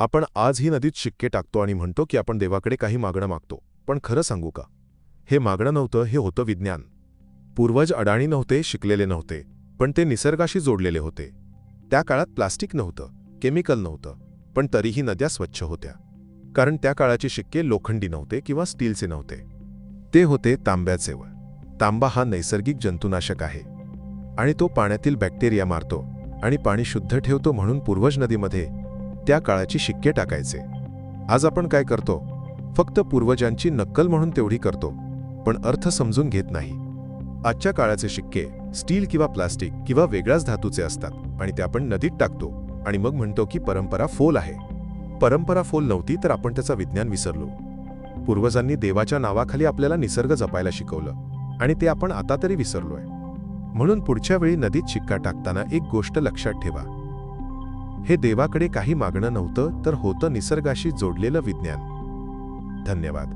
आपण आज ही नदीत शिक्के टाकतो आणि म्हणतो की आपण देवाकडे काही मागणं मागतो. पण खरं सांगू का? हे मागणं नव्हतं हे होतं विज्ञान. पूर्वज अडाणी नव्हते शिकलेले नव्हते पण ते निसर्गाशी जोडलेले होते. त्या काळात प्लास्टिक नव्हतं केमिकल नव्हतं पण तरीही नद्या स्वच्छ होत्या. कारण त्या काळाचे शिक्के लोखंडी नव्हते किंवा स्टीलचे नव्हते. ते होते तांब्याचे व तांबा हा नैसर्गिक जंतुनाशक आहे. आणि तो पाण्यातील बॅक्टेरिया मारतो आणि पाणी शुद्ध ठेवतो म्हणून पूर्वज नदीमध्ये त्या काळाची शिक्के टाकायचे. आज आपण काय करतो? फक्त पूर्वजांची नक्कल म्हणून तेवढी करतो पण अर्थ समजून घेत नाही. आजच्या काळाचे शिक्के स्टील किंवा प्लास्टिक किंवा वेगळ्याच धातूचे असतात आणि ते आपण नदीत टाकतो आणि मग म्हणतो की परंपरा फोल आहे. परंपरा फोल नव्हती तर आपण त्याचा विज्ञान विसरलो. पूर्वजांनी देवाच्या नावाखाली आपल्याला निसर्ग जपायला शिकवलं आणि ते आपण आता तरी विसरलोय. म्हणून पुढच्या वेळी नदीत शिक्का टाकताना एक गोष्ट लक्षात ठेवा. हे देवाकडे काही मागणं नव्हतं तर होतं निसर्गाशी जोडलेलं विज्ञान. धन्यवाद.